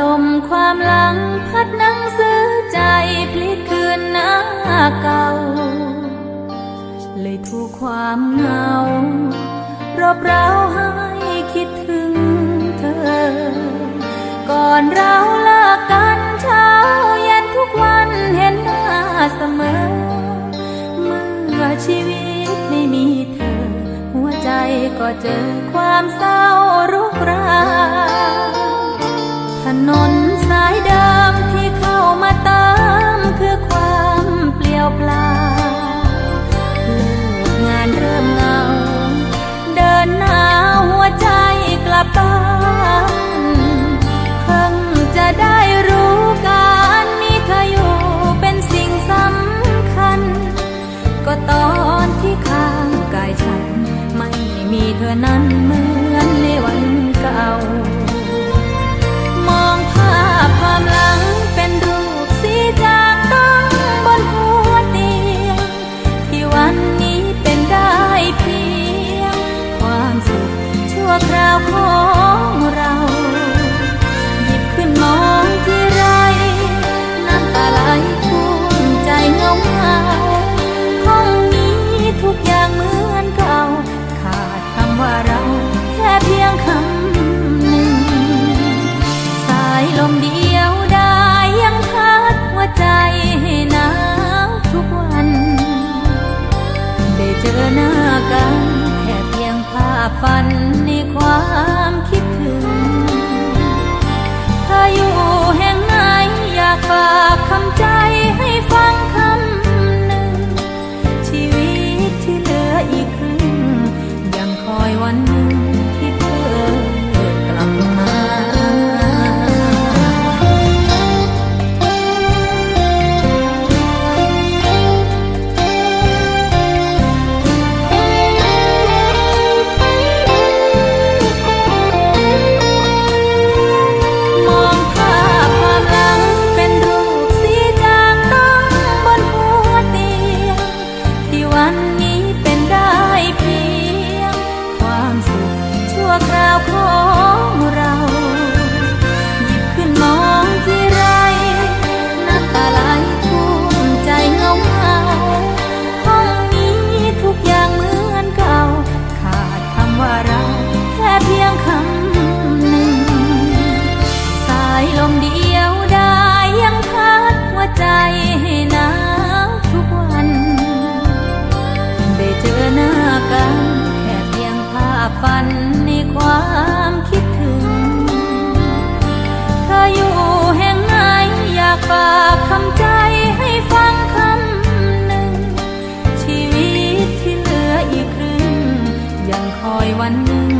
ลมความหลังพัดนั่งสือใจพลิกคืนหน้าเก่า เลยถูกความเหงารบเร้าให้คิดถึงเธอ ก่อนเราเลิกกันเช้าเย็นทุกวันเห็นหน้าเสมอ เมื่อชีวิตไม่มีเธอ หัวใจก็เจอความเศร้ารุกราน เพิ่งจะได้รู้การมีเธออยู่เป็นสิ่งสำคัญ ก็ตอนที่ข้างกายฉัน ไม่มีเธอนั้น ลมเดียวได้ยังพัดหัวใจให้หนาวทุกวัน ได้เจอหน้ากัน แค่เพียงภาพฝันในความ วันหนึ่ง